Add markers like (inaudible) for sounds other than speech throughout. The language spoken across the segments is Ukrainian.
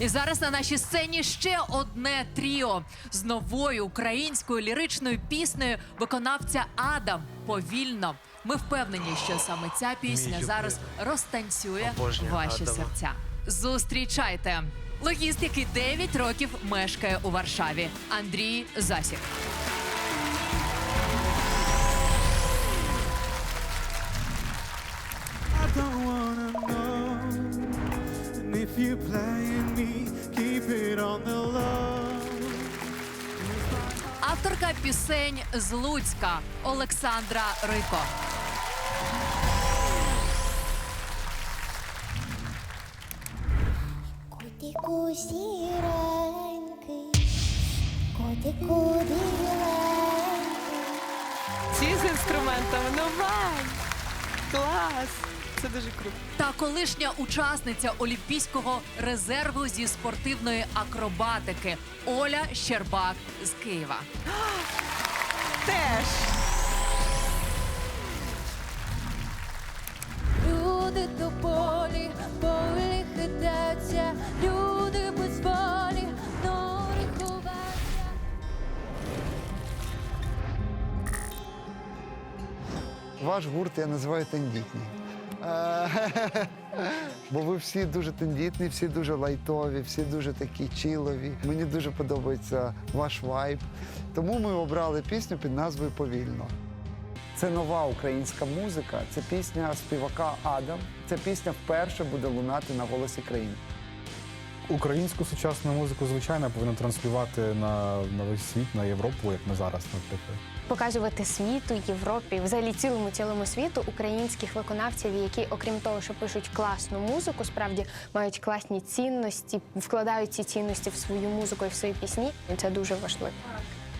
І зараз на нашій сцені ще одне тріо з новою українською ліричною піснею виконавця Адам повільно. Ми впевнені, що саме ця пісня зараз розтанцює ваші Адама. серця. Зустрічайте! Логіст, який 9 років мешкає у Варшаві. Андрій Засік. I don't wanna know. If you playing Авторка пісень з Луцька Олександра Рийко. Котику сіренький, котику біленький. Ці з інструментами, ну! Клас! Це дуже круто. та колишня учасниця Олімпійського резерву зі спортивної акробатики Оля Щербак з Києва. Теж! Люди до полі, полі хитаються, люди без волі, нори ховаються. Ваш гурт я називаю тендітний. (laughs) Бо ви всі дуже тендітні, всі дуже лайтові, всі дуже такі чилові. Мені дуже подобається ваш вайб. Тому ми обрали пісню під назвою Повільно. Це нова українська музика, це пісня співака Адам. Ця пісня вперше буде лунати на голосі країни. Українську сучасну музику, звичайно, повинна транслювати на, на весь світ, на Європу, як ми зараз, наприклад. Показувати світу, Європі, взагалі цілому цілому світу українських виконавців, які, окрім того, що пишуть класну музику, справді мають класні цінності, вкладають ці цінності в свою музику і в свої пісні. І це дуже важливо.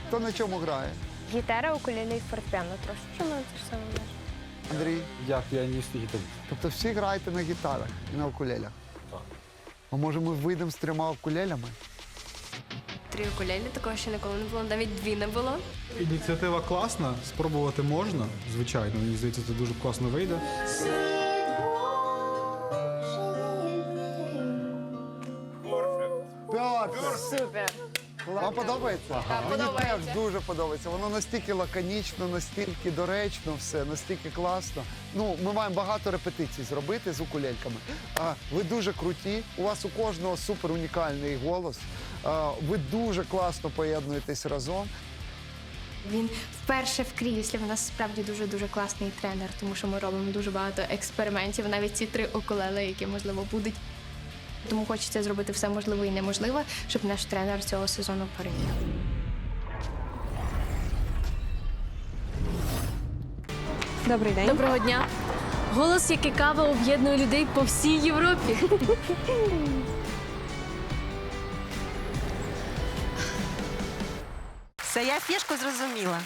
Хто на чому грає? Гітара, укулеле і фортепіано трошки. Чому це ж саме може? Андрій? Я піаніст і гітарист. Тобто всі граєте на гітарах і на укулелях? Так. А може ми вийдемо з трьома укулелями? Три укулелі, такого ще ніколи не було, навіть дві не було. Ініціатива класна, спробувати можна, звичайно. Мені здається, це дуже класно вийде. Супер! Вам подобається? Мені теж дуже подобається. Воно настільки лаконічно, настільки доречно, все, настільки класно. Ну, ми маємо багато репетицій зробити з укулельками. А, ви дуже круті. У вас у кожного супер унікальний голос. А, ви дуже класно поєднуєтесь разом. Він вперше в кріслі. У нас справді дуже дуже класний тренер, тому що ми робимо дуже багато експериментів, навіть ці три укулели, які можливо будуть. Тому хочеться зробити все можливе і неможливе, щоб наш тренер цього сезону переміг. Добрий день. Доброго дня. Голос як і кава об'єднує людей по всій Європі. Все, я фішку зрозуміла.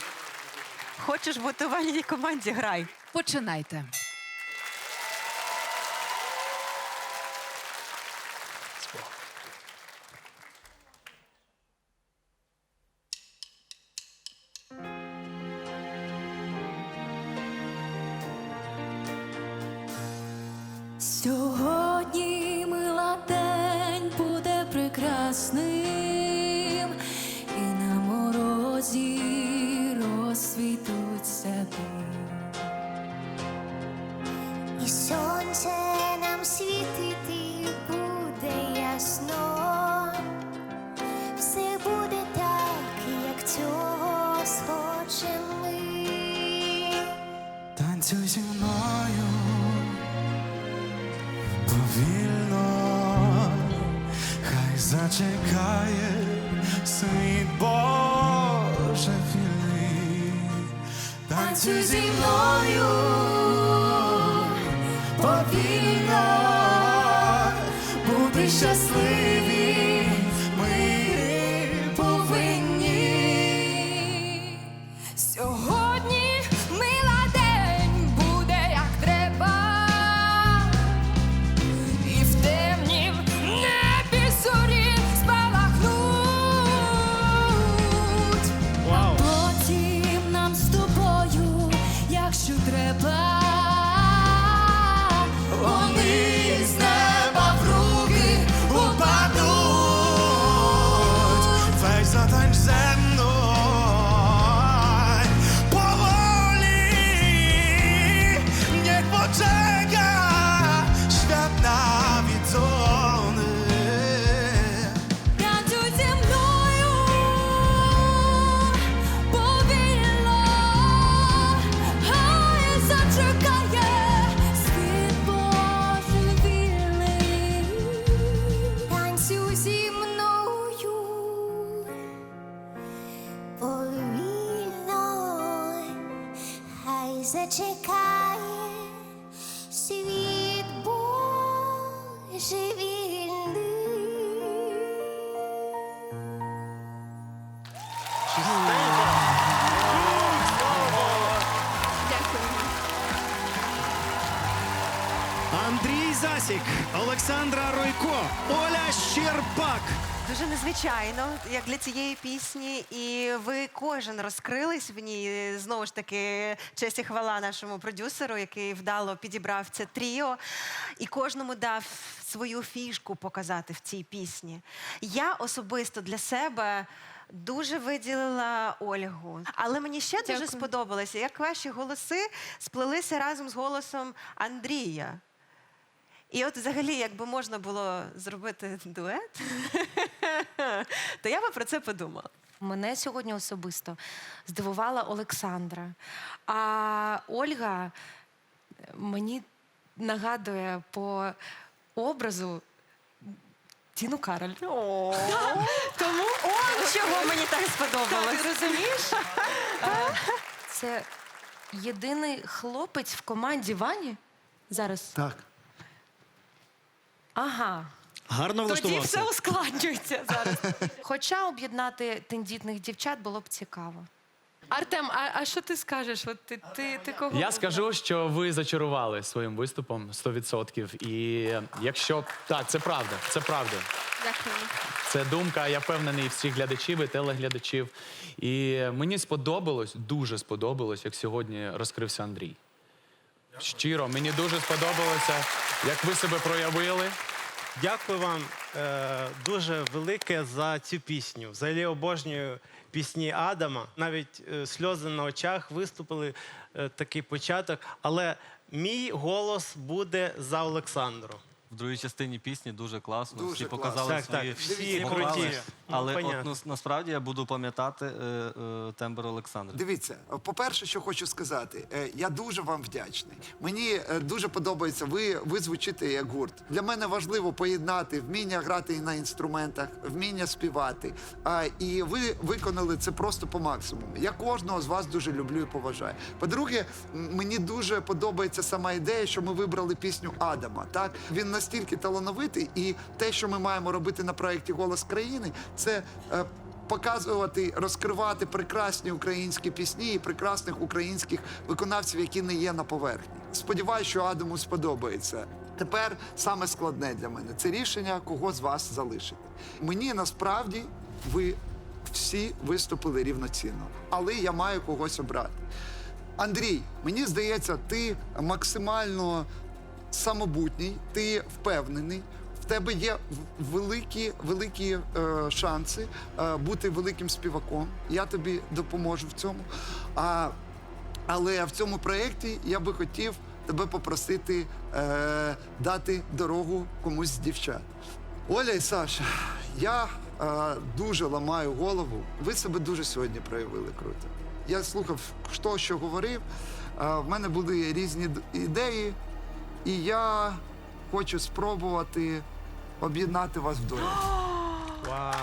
Хочеш бути в вальній команді, грай. Починайте. Прекрасним, і на морозі розсвітуть сади. І сонце нам світити буде ясно. Все буде так, як цього схочемо ми. Танцюй зі мною повільно, зачекає світ Боже філи, Танцюй зі мною зачекає світ божевільний. Андрій Засік, Олександра Ройко, Оля Щербак. Дуже незвичайно, як для цієї пісні, і ви кожен розкрились в ній. Знову ж таки, честь і хвала нашому продюсеру, який вдало підібрав це тріо, і кожному дав свою фішку показати в цій пісні. Я особисто для себе. Дуже виділила Ольгу, але мені ще дуже сподобалося, як ваші голоси сплелися разом з голосом Андрія. І от взагалі, якби можна було зробити дует, (laughs) (laughs) то я би про це подумала. Мене сьогодні особисто здивувала Олександра. А Ольга мені нагадує по образу Тіну Кароль. (laughs) Тому он чого мені так сподобалось. Ти розумієш? (laughs) Це єдиний хлопець в команді Вані зараз. Так. Ага. Гарно Тоді влаштувався. все ускладнюється зараз. (laughs) Хоча об'єднати тендітних дівчат було б цікаво. Артем, а, а що ти скажеш? От ти, ти, ти кого? Я скажу, що ви зачарували своїм виступом 100%. І якщо так, це правда, це правда. Дякую. Це думка, я впевнений, всіх глядачів і телеглядачів. І мені сподобалось, дуже сподобалось, як сьогодні розкрився Андрій. Щиро, мені дуже сподобалося, як ви себе проявили. Дякую вам е, дуже велике за цю пісню. Взагалі обожнюю пісні Адама. Навіть е, сльози на очах виступили е, такий початок. Але мій голос буде за Олександру. В другій частині пісні дуже класно. Дуже всі класно. показали Так, свої всі свої круті. вокали. Ну, Але от, понятно. ну, насправді я буду пам'ятати е, е, тембр Олександра. Дивіться, по-перше, що хочу сказати, е, я дуже вам вдячний. Мені е, дуже подобається, ви, ви звучите як гурт. Для мене важливо поєднати вміння грати і на інструментах, вміння співати. А, і ви виконали це просто по максимуму. Я кожного з вас дуже люблю і поважаю. По-друге, м, мені дуже подобається сама ідея, що ми вибрали пісню Адама. Так він настільки талановитий, і те, що ми маємо робити на проєкті Голос країни, це. е, показувати, розкривати прекрасні українські пісні і прекрасних українських виконавців, які не є на поверхні. Сподіваюсь, що Адаму сподобається. Тепер саме складне для мене це рішення, кого з вас залишити. Мені насправді ви всі виступили рівноцінно, але я маю когось обрати. Андрій, мені здається, ти максимально самобутній, ти впевнений. В тебе є великі, великі е, шанси е, бути великим співаком. Я тобі допоможу в цьому. А, але в цьому проєкті я би хотів тебе попросити е, дати дорогу комусь з дівчат. Оля і Саша, я е, дуже ламаю голову. Ви себе дуже сьогодні проявили круто. Я слухав, хто що говорив. Е, в мене були різні ідеї, і я хочу спробувати об'єднати вас вдвоє. Вау.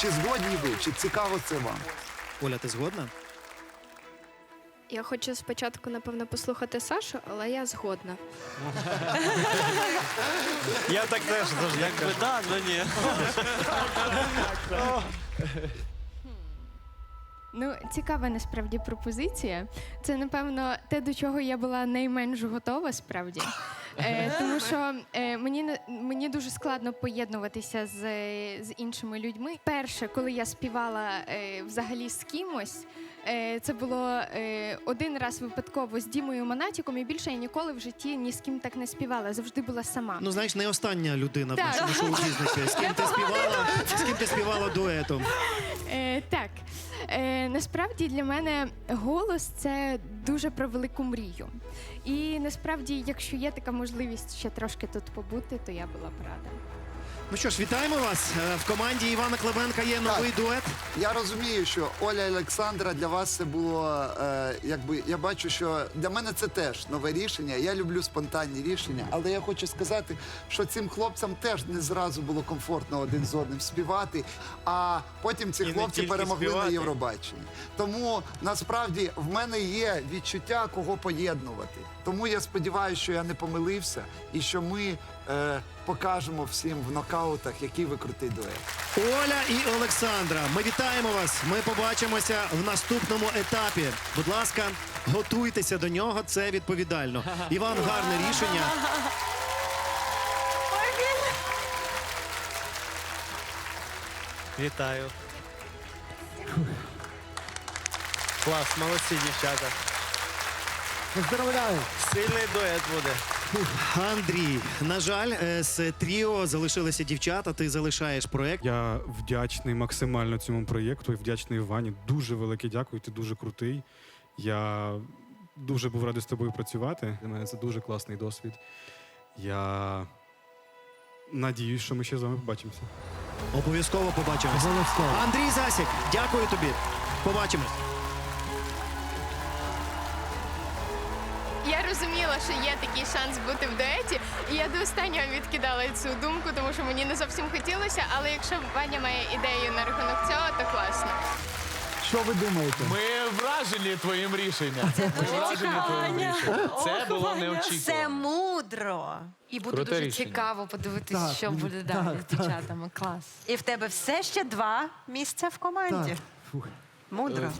Чи згодні ви, чи цікаво це вам? Оля, ти згодна? Я хочу спочатку, напевно, послухати Сашу, але я згодна. Я так теж завжди Якби да, ну ні. (laughs) Ну, цікава насправді пропозиція. Це, напевно, те, до чого я була найменш готова, справді. (laughs) Е, тому що е, мені, мені дуже складно поєднуватися з, з іншими людьми. Перше, коли я співала е, взагалі з кимось, е, це було е, один раз випадково з Дімою Монатіком, і більше я ніколи в житті ні з ким так не співала. Завжди була сама. Ну, знаєш, не остання людина в нашому шоу-бізнесі. З ким ти (laughs) співала, з ким ти співала дуетом. Е, так. Е, насправді для мене голос це дуже про велику мрію. І насправді, якщо є така можливість ще трошки тут побути, то я була б рада. Ну що ж, вітаємо вас. Е, В команді Івана Клименка є новий дует. Я розумію, що Оля і Олександра для вас це було е, якби я бачу, що для мене це теж нове рішення. Я люблю спонтанні рішення, але я хочу сказати, що цим хлопцям теж не зразу було комфортно один з одним співати. А потім ці І хлопці перемогли співати. на Євробаченні. Тому насправді в мене є відчуття, кого поєднувати. Тому я сподіваюся, що я не помилився і що ми е, покажемо всім в нокаутах, який ви крутий дует. Оля і Олександра, ми вітаємо вас. Ми побачимося в наступному етапі. Будь ласка, готуйтеся до нього. Це відповідально. І вам гарне рішення. Вітаю. Клас, молодці, дівчата. Поздравляю! Сильний дует буде. Андрій, на жаль, е, з тріо залишилися дівчата. Ти залишаєш проект. Я вдячний максимально цьому проєкту і вдячний Вані. Дуже велике дякую, ти дуже крутий. Я дуже був радий з тобою працювати. Для мене це дуже класний досвід. Я надіюсь, що ми ще з вами побачимося. Обов'язково побачимось. Андрій Засік, дякую тобі. Побачимось. Що є такий шанс бути в дуеті, і я до останнього відкидала цю думку, тому що мені не зовсім хотілося. Але якщо Ваня має ідею на рахунок цього, то класно. Що ви думаєте? Ми вражені твоїм рішенням. Це дуже цікаво. Це було Це неочікувано. мудро. І буде Круте дуже рішення. цікаво подивитися, що буде далі з дівчатами. Клас. І в тебе все ще два місця в команді. Мудро.